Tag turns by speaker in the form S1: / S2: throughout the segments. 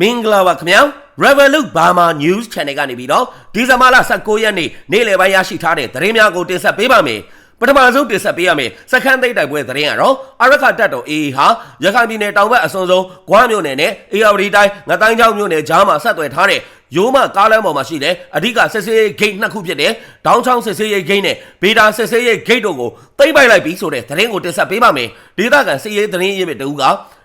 S1: မင်္ဂလာပါခင်ဗျာ Revolut Burma News Channel ကနေပြီးတော့ဒီဇင်ဘာလ19ရက်နေ့နေ့လယ်ပိုင်းရရှိထားတဲ့သတင်းများကိုတင်ဆက်ပေးပါမယ်ပထမဆုံးတင်ဆက်ပေးရမယ်စခန်းသိမ်းတိုက်ပွဲသတင်းကတော့အရခတက်တော် AA ဟာရခိုင်ပြည်နယ်တောင်ဘက်အစွန်ဆုံးဂွားမြို့နယ်နဲ့အေရဝတီတိုင်းငတိုင်းချောင်းမြို့နယ်ကြားမှာဆက်သွယ်ထားတဲ့ရိုးမကားလမ်းပေါ်မှာရှိတဲ့အဓိကစစ်စေးဂိတ်နှစ်ခုဖြစ်တဲ့ဒေါင်းချောင်းစစ်စေးဂိတ်နဲ့ဘေတာစစ်စေးဂိတ်တို့ကိုသိမ်းပိုက်လိုက်ပြီးဆိုတဲ့သတင်းကိုတင်ဆက်ပေးပါမယ်ဒေသခံစစ်ရေးသတင်းရင်းမြစ်တူက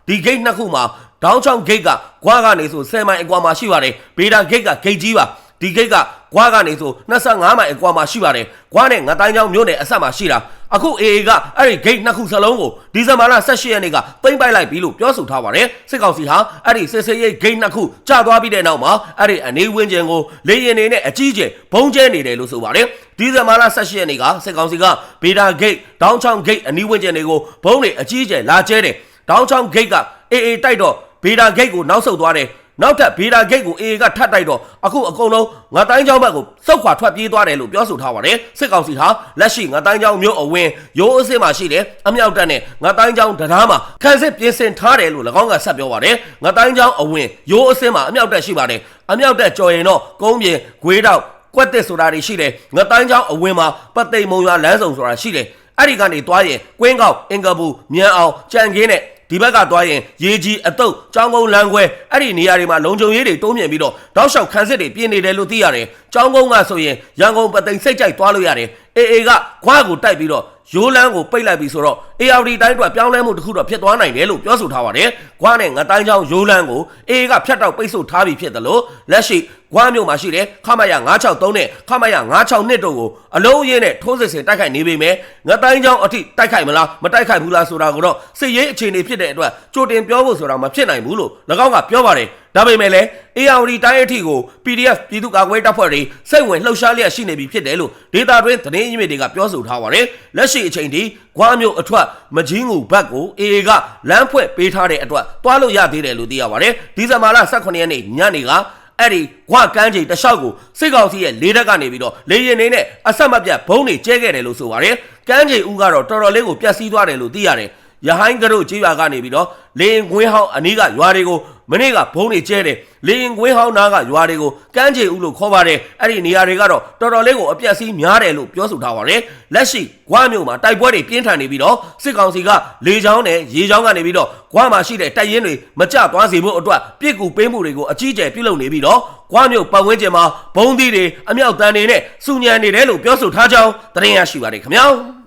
S1: ဒီဂိတ်နှစ်ခုမှာ ဒေါင်းချောင်းဂိတ်ကဂွားကနေဆို10မိုင်အကွာမှာရှိပါတယ်ဘေတာဂိတ်ကဂိတ်ကြီးပါဒီဂိတ်ကဂွားကနေဆို25မိုင်အကွာမှာရှိပါတယ်ဂွားနဲ့ငတိုင်းချောင်းမြို့နယ်အဆက်မှာရှိတာအခု AA ကအဲ့ဒီဂိတ်နှစ်ခုစလုံးကိုဒီဇင်ဘာလ18ရက်နေ့ကသိမ်းပိုက်လိုက်ပြီလို့ပြောဆိုထားပါတယ်စစ်ကောင်စီဟာအဲ့ဒီစစ်စေးရိတ်ဂိတ်နှစ်ခုကျသွားပြီးတဲ့နောက်မှာအဲ့ဒီအနေဝင်းကျင်ကိုလေရင်နေနဲ့အကြီးကျယ်ဘုံကျဲနေတယ်လို့ဆိုပါတယ်ဒီဇင်ဘာလ18ရက်နေ့ကစစ်ကောင်စီကဘေတာဂိတ်ဒေါင်းချောင်းဂိတ်အနီးဝင်းကျင်တွေကိုဘုံတွေအကြီးကျယ်လာကျဲတယ်ဒေါင်းချောင်းဂိတ်က AA တိုက်တော့ ဘေတာဂိတ်ကိုနောက်ဆုတ်သွားတယ်နောက်ထပ်ဗီဒါဂိတ်ကို AA ကထပ်တိုက်တော့အခုအကုန်လုံးငါတိုင်းချောင်းဘက်ကိုစောက်ခွာထွက်ပြေးသွားတယ်လို့ပြောဆိုထားပါတယ်စစ်ကောင်စီဟာလက်ရှိငါတိုင်းချောင်းမြို့အဝင်းရိုးအစစ်မှာရှိတယ်အမြောက်တပ်နဲ့ငါတိုင်းချောင်းတရားမှာခန်းစစ်ပြင်ဆင်ထားတယ်လို့၎င်းကဆက်ပြောပါတယ်ငါတိုင်းချောင်းအဝင်းရိုးအစစ်မှာအမြောက်တပ်ရှိပါတယ်အမြောက်တပ်ကြော်ရင်တော့ကုန်းပြင်ဂွေးတောက်ကွက်တစ်ဆိုတာတွေရှိတယ်ငါတိုင်းချောင်းအဝင်းမှာပတ်သိမ်မုံရွာလမ်းဆောင်ဆိုတာရှိတယ်အဲ့ဒီကနေတွားရင်ကွင်းကောက်အင်္ဂပူမြန်အောင်ကြံကင်းနဲ့ ဒီဘက်ကသွားရင်ရေကြီးအတုပ်ကြောင်းကုန်းလမ်းခွဲအဲ့ဒီနေရာတွေမှာလုံခြုံရေးတွေတိုးမြင့်ပြီးတော့တောက်လျှောက်ခန်းစစ်တွေပြင်နေတယ်လို့သိရတယ်။ကြောင်းကုန်းကဆိုရင်ရန်ကုန်ပသိမ်စိတ်ကြိုက်သွားလို့ရတယ်။ AA ကခွားကိုတိုက်ပြီးတော့ ရိုးလန်းကိုပိတ်လိုက်ပြီဆိုတော့ ARD တိုင်းအတွက်ပြောင်းလဲမှုတစ်ခုတော့ဖြစ်သွားနိုင်တယ်လို့ပြောဆိုထားပါတယ်။ခွားနဲ့ငတိုင်းချောင်းရိုးလန်းကို AA ကဖြတ်တောက်ပိတ်ဆို့ထားပြီးဖြစ်တယ်လို့လက်ရှိခွားမြို့မှာရှိတဲ့ခမရ963နဲ့ခမရ962တို့ကိုအလုံးရင်းနဲ့ထိုးစစ်ဆင်တိုက်ခိုက်နေပေမဲ့ငတိုင်းချောင်းအထိတိုက်ခိုက်မလားမတိုက်ခိုက်ဘူးလားဆိုတာကိုတော့စစ်ရေးအခြေအနေဖြစ်တဲ့အတွက်ကြိုတင်ပြောဖို့ဆိုတာမဖြစ်နိုင်ဘူးလို့၎င်းကပြောပါတယ်။ ဒါပေမဲ့လည်း ARD တိုင်းအထိကို PDF ပြည်သူ့ကာကွယ်တပ်ဖွဲ့တွေစိတ်ဝင်လှုပ်ရှားလျက်ရှိနေပြီဖြစ်တယ်လို့ဒေတာတွင်းသတင်းရင်းမြစ်တွေကပြောဆိုထားပါတယ်။လက်ရှိအချိန်ထိဂွားမျိုးအထွက်မကြီးငူဘက်ကို AA ကလမ်းဖွဲ့ပေးထားတဲ့အတွက်တွားလို့ရသေးတယ်လို့သိရပါတယ်။ဒီဇင်ဘာလ18ရက်နေ့ညနေကအဲ့ဒီဝကန်းကြီးတလျှောက်ကိုစစ်ကောင်စီရဲ့လေးတက်ကနေပြီးတော့လေရင်နေနဲ့အဆက်မပြတ်ဘုံတွေကျဲခဲ့တယ်လို့ဆိုပါတယ်။ကန်းကြီးဦးကတော့တော်တော်လေးကိုပြက်စီးသွားတယ်လို့သိရတယ်။ ရဟိုင်းကတို့ကြေးရွာကနေပြီးတော့လေရင်ကွင်းဟောင်းအနီးကရွာတွေကိုမနေ့ကဘုံတွေကျဲတယ်လေရင်ကွင်းဟောင်းနားကရွာတွေကိုကန်းချေဦးလို့ခေါ်ပါတယ်အဲ့ဒီနေရာတွေကတော့တော်တော်လေးကိုအပြက်စီးများတယ်လို့ပြောဆိုထားပါတယ်လက်ရှိဂွားမြို့မှာတိုက်ပွဲတွေပြင်းထန်နေပြီးတော့စစ်ကောင်စီကလေကြောင်းနဲ့ရေကြောင်းကနေပြီးတော့ဂွားမှာရှိတဲ့တိုက်ရင်တွေမကြသွားစေဖို့အတွက်ပြစ်ကူပေးမှုတွေကိုအကြီးအကျယ်ပြုလုပ်နေပြီးတော့ဂွားမြို့ပတ်ဝန်းကျင်မှာဘုံသီးတွေအမြောက်တန်းတွေနဲ့စူညံနေတယ်လို့ပြောဆိုထားကြောင်းသတင်းရရှိပါတယ်ခင်ဗျာ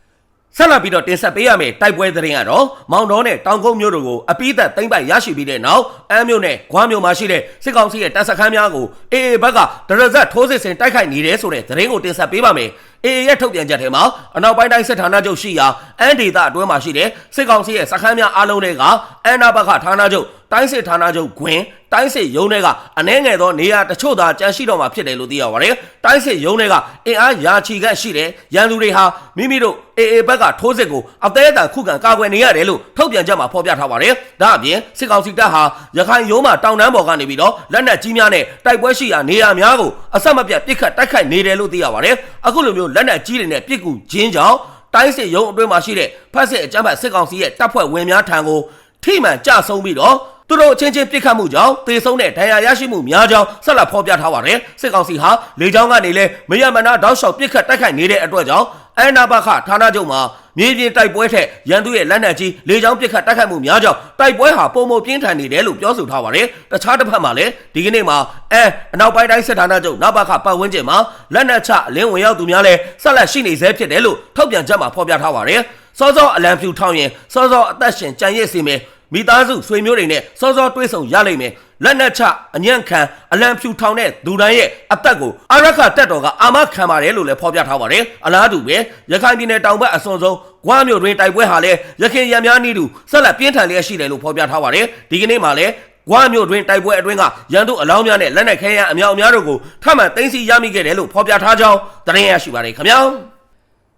S1: ဆက်လက်ပြီးတော့တင်ဆက်ပေးရမယ့်တိုက်ပွဲသတင်းကတော့မောင်တော်နဲ့တောင်ကုန်းမြို့တို့ကိုအပိသက်သိမ့်ပိုက်ရရှိပြီးတဲ့နောက်အမ်းမြို့နဲ့ဂွားမြို့မှာရှိတဲ့စစ်ကောင်စီရဲ့တပ်စခန်းများကိုအေအေဘက်ကဒရဇက်ထိုးစစ်ဆင်တိုက်ခိုက်နေတယ်ဆိုတဲ့သတင်းကိုတင်ဆက်ပေးပါမယ်။အေအေရဲ့ထုတ်ပြန်ချက်ထဲမှာအနောက်ပိုင်းတိုင်းစစ်ဌာနချုပ်ရှိရာအန်ဒေတာအတွင်းမှာရှိတဲ့စစ်ကောင်စီရဲ့စခန်းများအားလုံးတွေကအန်နာဘက်ကဌာနချုပ်တိုင်းစစ်ဌာနချုပ်ခွင်တိုင်းစစ်ရုံးတွေကအနှဲငယ်သောနေရာတချို့သာကြန့်ရှိတော့မှာဖြစ်တယ်လို့သိရပါတယ်။တိုင်းစစ်ရုံးတွေကအင်အားရာချီကရှိတဲ့ရန်သူတွေဟာမိမိတို့အေအေဘက်ကထိုးစစ်ကိုအသေးအတန်ခုခံကာကွယ်နေရတယ်လို့ထုတ်ပြန်ချက်မှာဖော်ပြထားပါတယ်။ဒါအပြင်စစ်ကောင်စီတပ်ဟာရခိုင်ရုံးမှာတောင်တန်းပေါ်ကနေပြီးတော့လက်နက်ကြီးများနဲ့တိုက်ပွဲရှိရာနေရာများကိုအဆက်မပြတ်ပစ်ခတ်တိုက်ခိုက်နေတယ်လို့သိရပါတယ်။အခုလိုမျိုးလက်နက်ကြီးတွေနဲ့ပစ်ကူခြင်းကြောင့်တိုင်းစစ်ရုံးအတွင်းမှာရှိတဲ့ဖက်စစ်အကြမ်းဖက်စစ်ကောင်စီရဲ့တပ်ဖွဲ့ဝင်များထံကိုထိမှန်ကြဆုံးပြီးတော့ သူတို့အချင်းချင်းပြစ်ခတ်မှုကြောင့်တေဆုံးတဲ့ဒဏ်ရာရရှိမှုများကြောင်းဆက်လက်ဖော်ပြထားပါတယ်စစ်ကောင်စီဟာလေကြောင်းကနေလဲမရမနာတောက်လျှောက်ပြစ်ခတ်တိုက်ခိုက်နေတဲ့အတွက်ကြောင့်အန်နာဘခဌာနချုပ်မှာမြေပြင်တိုက်ပွဲထက်ရန်သူရဲ့လက်နက်ကြီးလေကြောင်းပြစ်ခတ်တိုက်ခိုက်မှုများကြောင့်တိုက်ပွဲဟာပုံမပြင်းထန်နေတယ်လို့ပြောဆိုထားပါတယ်တခြားတစ်ဖက်မှာလည်းဒီကနေ့မှာအဲအနောက်ပိုင်းတိုင်းစစ်ဌာနချုပ်နဘခပတ်ဝန်းကျင်မှာလက်နက်ချအလင်းဝင်ရောက်သူများလည်းဆက်လက်ရှိနေဆဲဖြစ်တယ်လို့ထုတ်ပြန်ချက်မှာဖော်ပြထားပါတယ်စောစောအလံဖြူထောင်းရင်စောစောအသက်ရှင်ကြံရစ်စီမယ် မိသားစုဆွေမျိုးတွေနဲ့စောစောတွေးဆုံရလိမ့်မယ်လက်နက်ချအညံ့ခံအလံဖြူထောင်တဲ့ဒူတိုင်းရဲ့အသက်ကိုအရခတက်တော်ကအာမခံပါတယ်လို့လည်းဖော်ပြထားပါတယ်အလားတူပဲရခိုင်ပြည်နယ်တောင်ဘက်အစွန်ဆုံးဂွားမြို့တွင်တိုက်ပွဲဟာလည်းရခိုင်ရံများနည်းတူဆက်လက်ပြင်းထန်လျက်ရှိတယ်လို့ဖော်ပြထားပါတယ်ဒီကနေ့မှလည်းဂွားမြို့တွင်တိုက်ပွဲအတွင်းကရန်သူအလောင်းများနဲ့လက်နက်ခဲယမ်းအများအများတို့ကိုထပ်မံသိမ်းဆည်းရမိခဲ့တယ်လို့ဖော်ပြထားကြောင်းသတင်းရရှိပါတယ်ခင်ဗျာ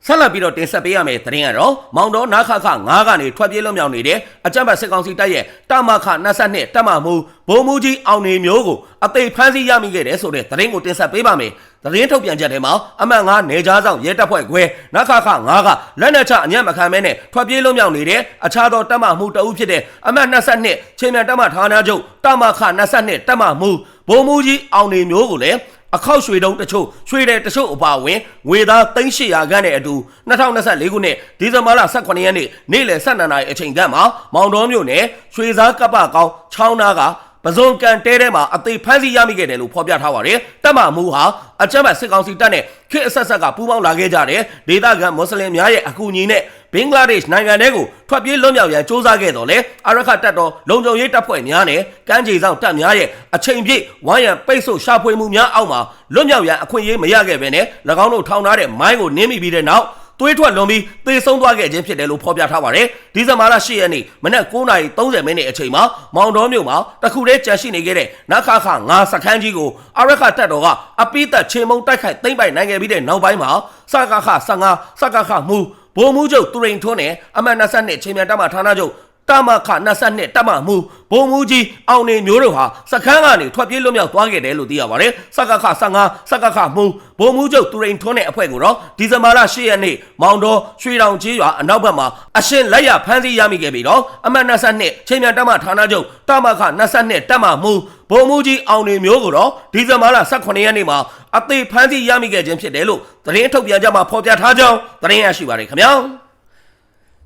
S1: ဆဆက်လက်ပြီးတော့တင်ဆက်ပေးရမယ့်သတင်းကတော့မောင်တော်နာခခ9ကနေထွက်ပြေးလွတ်မြောက်နေတဲ့အကြမ်းဖက်စစ်ကောင်စီတပ်ရဲ့တမခ22တပ်မမှုဘုံမူကြီးအောင်နေမျိုးကိုအသိဖမ်းဆီးရမိခဲ့တယ်ဆိုတဲ့သတင်းကိုတင်ဆက်ပေးပါမယ်။သတင်းထုတ်ပြန်ချက်ထဲမှာအမှတ်9နေကြားဆောင်ရဲတပ်ဖွဲ့ခွဲနခခ9ကလက်နက်ချအညံ့မခံမဲနဲ့ထွက်ပြေးလွတ်မြောက်နေတဲ့အခြားသောတပ်မမှုတအုပ်ဖြစ်တဲ့အမှတ်22ချင်းမြန်တပ်မဌာနချုပ်တမခ22တပ်မမှုဘုံမူကြီးအောင်နေမျိုးကိုလည်း အခောက်ရွှေတုံးတချို့ရွှေတဲ့တချို့အပါအဝင်ငွေသား3800ခန်းနဲ့အတူ2024ခုနှစ်ဒီဇင်ဘာလ18ရက်နေ့နေ့လယ်12နာရီအချိန်ခန့်မှာမောင်တော်မြို့နယ်ရွှေစားကပ္ပကောင်းချောင်းနာကပဇွန်ကန်တဲထဲမှာအသေးဖမ်းဆီးရမိခဲ့တယ်လို့ဖော်ပြထားပါတယ်။တပ်မမှုဟာအကြမ်းဖက်စစ်ကောင်စီတပ်နဲ့ခေတ်အဆက်ဆက်ကပူးပေါင်းလာခဲ့ကြတဲ့ဒေသခံမွတ်စလင်များရဲ့အကူအညီနဲ့ ဘင်္ဂလားဒေ့ရှ်နိုင်ငံထဲကိုထွက်ပြေးလွတ်မြောက်ရန်စ조사ခဲ့တော်လဲအရခတ်တပ်တော်လုံခြုံရေးတပ်ဖွဲ့များနဲ့ကမ်းခြေဆောင်တပ်များရဲ့အချိန်ပြည့်ဝိုင်းရန်ပိတ်ဆို့ရှာဖွေမှုများအောက်မှာလွတ်မြောက်ရန်အခွင့်အရေးမရခဲ့ဘဲနဲ့၎င်းတို့ထောင်ထားတဲ့မိုင်းကိုနင်းမိပြီးတဲ့နောက်သွေးထွက်လွန်ပြီးသေဆုံးသွားခဲ့ခြင်းဖြစ်တယ်လို့ဖော်ပြထားပါတယ်။ဒီဇင်ဘာလ10ရက်နေ့မနက်9:30မိနစ်အချိန်မှာမောင်တော်မြို့မှာတခုတည်းကြန့်ရှိနေခဲ့တဲ့နခခ9စခန်းကြီးကိုအရခတပ်တော်ကအပိသက်ချေမုံတိုက်ခိုက်သိမ့်ပိုက်နိုင်ခဲ့ပြီးတဲ့နောက်ပိုင်းမှာစကခ15စကခမှု ဘုံမှုချုပ်သူရိန်ထွန်းနဲ့အမှတ်22ချင်းမြန်တပ်မဌာနချုပ် တမခ22တမမှုဘုံမူကြီးအောင်နေမျိုးတို့ဟာစခန်းကနေထွက်ပြေးလွတ်မြောက်သွားခဲ့တယ်လို့သိရပါတယ်စကခ15စကခမှုဘုံမူချုပ်သူရိန်ထွန်းတဲ့အဖွဲ့ကိုတော့ဒီဇင်ဘာလ10ရက်နေ့မောင်တော်ရွှေတောင်ကြီးရွာအနောက်ဘက်မှာအရှင်လက်ရဖမ်းဆီးရမိခဲ့ပြီးတော့အမှတ်22ချင်းမြန်တမဌာနချုပ်တမခ22တမမှုဘုံမူကြီးအောင်နေမျိုးကိုတော့ဒီဇင်ဘာလ18ရက်နေ့မှာအသေးဖမ်းဆီးရမိခဲ့ခြင်းဖြစ်တယ်လို့သတင်းထုတ်ပြန်ကြမှာဖော်ပြထားကြောင်းသတင်းရရှိပါတယ်ခင်ဗျာ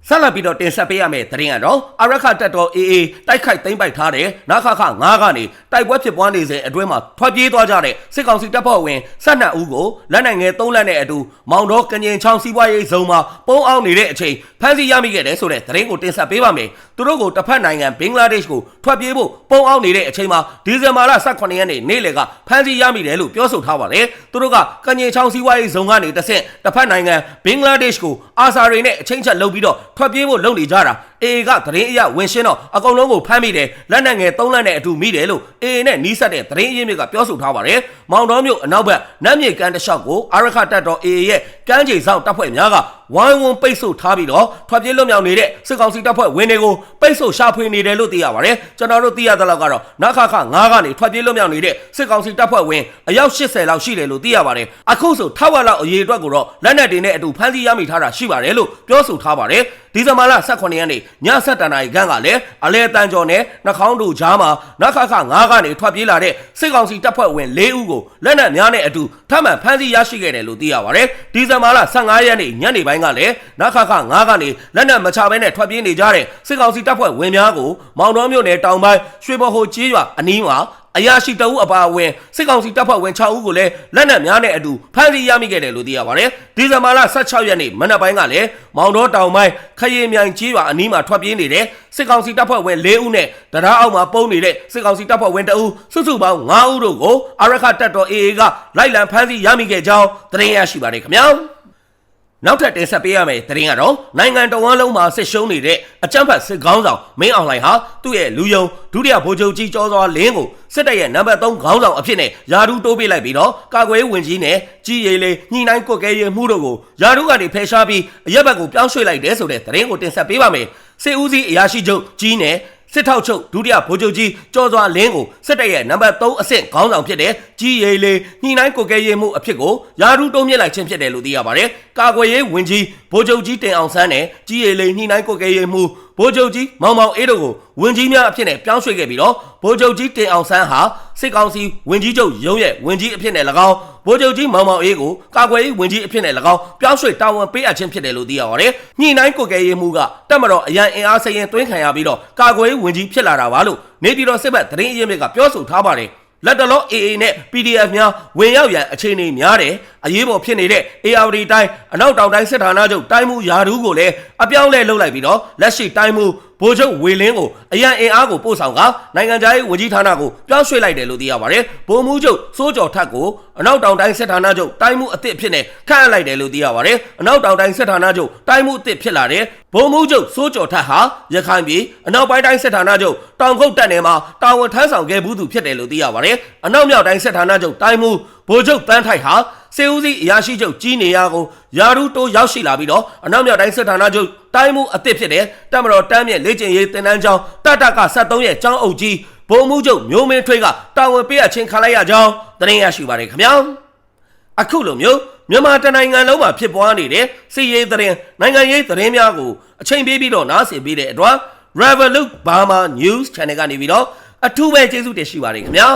S1: ဆက်လက်ပြီးတော့တင်ဆက်ပေးရမယ့်သတင်းကတော့အရခတက်တော် AA တိုက်ခိုက်သိမ်းပိုက်ထားတဲ့နခခ9ကနေတိုက်ပွဲဖြစ်ပွားနေစဉ်အတွင်းမှာထွက်ပြေးသွားကြတဲ့စစ်ကောင်စီတပ်ဖွဲ့ဝင်12ဦးကိုလက်နိုင်ငယ်3လက်နဲ့အတူမောင်တော်ကငင်ချောင်းစီးပွားရေးဇုံမှာပုံအောင်နေတဲ့အချိန်ဖမ်းဆီးရမိခဲ့တယ်ဆိုတဲ့သတင်းကိုတင်ဆက်ပေးပါမယ်။သူတို့ကိုတစ်ဖက်နိုင်ငံဘင်္ဂလားဒေ့ရှ်ကိုထွက်ပြေးဖို့ပုံအောင်နေတဲ့အချိန်မှာဒီဇင်ဘာလ18ရက်နေ့နေ့လယ်ကဖမ်းဆီးရမိတယ်လို့ပြောဆိုထားပါတယ်။သူတို့ကကငင်ချောင်းစီးပွားရေးဇုံကနေတစ်ဆင့်တစ်ဖက်နိုင်ငံဘင်္ဂလားဒေ့ရှ်ကိုအာဆာတွေနဲ့အချင်းချက်လုပ်ပြီးတော့ ထွက်ပြေးဖို့လုပ်နေကြတာအေကသတင်းအရဝင်ရှင်းတော့အကုန်လုံးကိုဖမ်းမိတယ်လက်နက်ငယ်၃လက်နဲ့အတူမိတယ်လို့အေနဲ့နီးစပ်တဲ့သတင်းအရင်းမြစ်ကပြောဆိုထားပါတယ်မောင်တော်မြို့အနောက်ဘက်နတ်မြေကမ်းတစ်လျှောက်ကိုအာရခတက်တော်အေရဲ့ကမ်းခြေဆောင်တပ်ဖွဲ့များကဝိုင်းဝန်းပိတ်ဆို့ထားပြီးတော့ထွက်ပြေးလွတ်မြောက်နေတဲ့စစ်ကောင်စီတပ်ဖွဲ့ဝင်တွေကိုပိတ်ဆို့ရှာဖွေနေတယ်လို့သိရပါတယ်ကျွန်တော်တို့သိရသလောက်ကတော့နခခ9ကနေထွက်ပြေးလွတ်မြောက်နေတဲ့စစ်ကောင်စီတပ်ဖွဲ့ဝင်အယောက်80လောက်ရှိတယ်လို့သိရပါတယ်အခုဆိုထောက်ဝက်လောက်အရေးအတွက်ကိုတော့လက်နက်တွေနဲ့အတူဖမ်းဆီးရမိထားတာရှိပါတယ်လို့ပြောဆိုထားပါတယ်ဒီဇင်ဘာလ18ရက်နေ့ည7:00နာရီခန့်ကလည်းအလဲတန်ကျော်နဲ့နှာခေါင်းတို့ကြားမှာနခခ9ကနေထွက်ပြေးလာတဲ့စစ်ကောင်စီတပ်ဖွဲ့ဝင်၄ဦးကိုလက်နက်များနဲ့အတူထပ်မံဖမ်းဆီးရရှိခဲ့တယ်လို့သိရပါတယ်ဒီဇင်ဘာလ15ရက်နေ့ညနေပိုင်းကလည်းနခခ9ကနေလက်နက်မချဘဲနဲ့ထွက်ပြေးနေကြတဲ့စစ်ကောင်စီတပ်ဖွဲ့ဝင်များကိုမောင်တော်မြို့နယ်တောင်ပိုင်းရွှေဘဟိုကြီးရွာအနီးမှာ အရာရှိတအုပ်အပါအဝင်စစ်ကောင်စီတပ်ဖွဲ့ဝင်6ဦးကိုလည်းလက်နက်များနဲ့အတူဖမ်းဆီးရမိခဲ့တယ်လို့သိရပါတယ်။ဒီဇင်ဘာလ16ရက်နေ့မနက်ပိုင်းကလည်းမောင်တော်တောင်ပိုင်းခရီမြိုင်ကြီးရွာအနီးမှာထွက်ပြေးနေတဲ့စစ်ကောင်စီတပ်ဖွဲ့ဝင်4ဦးနဲ့တရားအောက်မှာပုန်းနေတဲ့စစ်ကောင်စီတပ်ဖွဲ့ဝင်2ဦးစုစုပေါင်း5ဦးတို့ကိုအရခတပ်တော် AA ကလိုက်လံဖမ်းဆီးရမိခဲ့ကြောင်းသတင်းရရှိပါတယ်ခင်ဗျာ။ နောက်ထပ်တင်ဆက်ပေးရမယ့်သတင်းကတော့နိုင်ငံတော်ဝန်လုံးမှာစစ်ရှုံးနေတဲ့အကြမ်းဖက်စစ်ကောင်းဆောင်မင်းအောင်လှိုင်ဟာသူ့ရဲ့လူယုံဒုတိယဗိုလ်ချုပ်ကြီးကျော်စွာလင်းကိုစစ်တပ်ရဲ့နံပါတ်3ခေါင်းဆောင်အဖြစ်နဲ့ယာဒူးတိုးပေးလိုက်ပြီးတော့ကာကွယ်ရေးဝန်ကြီးနဲ့ကြီးရီလေးညှိနှိုင်းကွက်ကဲရေးမှုတို့ကိုယာဒူးကနေဖယ်ရှားပြီးအရက်ဘက်ကိုပြောင်းရွှေ့လိုက်တယ်ဆိုတဲ့သတင်းကိုတင်ဆက်ပေးပါမယ်စစ်ဦးစီးအရာရှိချုပ်ကြီးနဲ့ စစ်ထောက်ချုပ်ဒုတိယဗိုလ်ချုပ်ကြီးကျော်စွာလင်းကိုစစ်တပ်ရဲ့နံပါတ်3အဆင့်ခေါင်းဆောင်ဖြစ်တဲ့ကြီးရီလေးညှိနှိုင်းကွက်ကဲရေးမှုအဖြစ်ကိုယာဒူးတိုးမြင့်လိုက်ခြင်းဖြစ်တယ်လို့သိရပါတယ်ကာကွယ်ရေးဝန်ကြီးဗိုလ်ချုပ်ကြီးတင်အောင်ဆန်းနဲ့ကြီးရီလေးညှိနှိုင်းကွက်ကဲရေးမှု ဗိုလ်ချုပ်ကြီးမောင်မောင်အေးတို့ကိုဝင်ကြီးများအဖြစ်နဲ့ပြောင်းရွှေ့ခဲ့ပြီးတော့ဗိုလ်ချုပ်ကြီးတင်အောင်ဆန်းဟာစစ်ကောင်စီဝင်ကြီးချုပ်ရုံးရဲ့ဝင်ကြီးအဖြစ်နဲ့၎င်းဗိုလ်ချုပ်ကြီးမောင်မောင်အေးကိုကာကွယ်ရေးဝင်ကြီးအဖြစ်နဲ့၎င်းပြောင်းရွှေ့တာဝန်ပေးအပ်ခြင်းဖြစ်တယ်လို့သိရပါတယ်။ညှိနှိုင်းကွက်ကဲရေးမှုကတက်မတော်အရန်အင်အားစရင်တွင်းခံရပြီးတော့ကာကွယ်ရေးဝင်ကြီးဖြစ်လာတာပါလို့နေပြည်တော်စစ်ဘက်သတင်းအရင်းမြစ်ကပြောဆိုထားပါတယ်။လက်တလော AA နဲ့ PDF များဝင်ရောက်ရန်အခြေအနေများတယ်အရေးပေါ်ဖြစ်နေတဲ့ ARD တိုင်းအနောက်တောင်တိုင်းစစ်ဌာနချုပ်တိုင်းမှုယာဒူးကိုလည်းအပြောင်းလဲလုပ်လိုက်ပြီးတော့လက်ရှိတိုင်းမှုဗိုလ်ချုပ်ဝေလင်းကိုအရန်အင်အားကိုပို့ဆောင်ကနိုင်ငံသားရေးဝန်ကြီးဌာနကိုပြောင်းရွှေ့လိုက်တယ်လို့သိရပါတယ်ဗိုလ်မှူးချုပ်စိုးကျော်ထက်ကိုအနောက်တောင်တိုင်းစစ်ဌာနချုပ်တိုင်းမှုအသစ်ဖြစ်နေခန့်အပ်လိုက်တယ်လို့သိရပါတယ်အနောက်တောင်တိုင်းစစ်ဌာနချုပ်တိုင်းမှုအသစ်ဖြစ်လာတဲ့ဗိုလ်မှူးချုပ်စိုးကျော်ထက်ဟာရခိုင်ပြည်အနောက်ပိုင်းတိုင်းစစ်ဌာနချုပ်တောင်ကုတ်တပ်နယ်မှာတာဝန်ထမ်းဆောင်ခဲ့ဘူးသူဖြစ်တယ်လို့သိရပါတယ်အနောက်မြောက်တိုင်းစစ်ဌာနချုပ်တိုင်းမှုဗိုလ်ချုပ်တန်းထိုက်ဟာ စေဦးစီးအရာရှိချုပ်ကြီးနေရကိုယာရုတိုးရောက်ရှိလာပြီးတော့အနောက်မြောက်တိုင်းစစ်ဌာနချုပ်တိုင်းမှုအသစ်ဖြစ်တဲ့တပ်မတော်တမ်းမြင့်လေ့ကျင့်ရေးတင်နန်းကျောင်းတတက73ရဲ့ကျောင်းအုပ်ကြီးဗိုလ်မှူးချုပ်မျိုးမင်းထွေးကတာဝန်ပေးအပ်ခြင်းခံလိုက်ရကြောင်းသတင်းရရှိပါတယ်ခင်ဗျာအခုလိုမျိုးမြန်မာတနိုင်ငံလုံးမှာဖြစ်ပွားနေတဲ့စီရေးသတင်းနိုင်ငံရေးသတင်းများကိုအချိန်ပေးပြီးတော့နားဆင်ပေးတဲ့အတွက် Revolut Burma News Channel ကနေပြီးတော့အထူးပဲကျေးဇူးတင်ရှိပါတယ်ခင်ဗျာ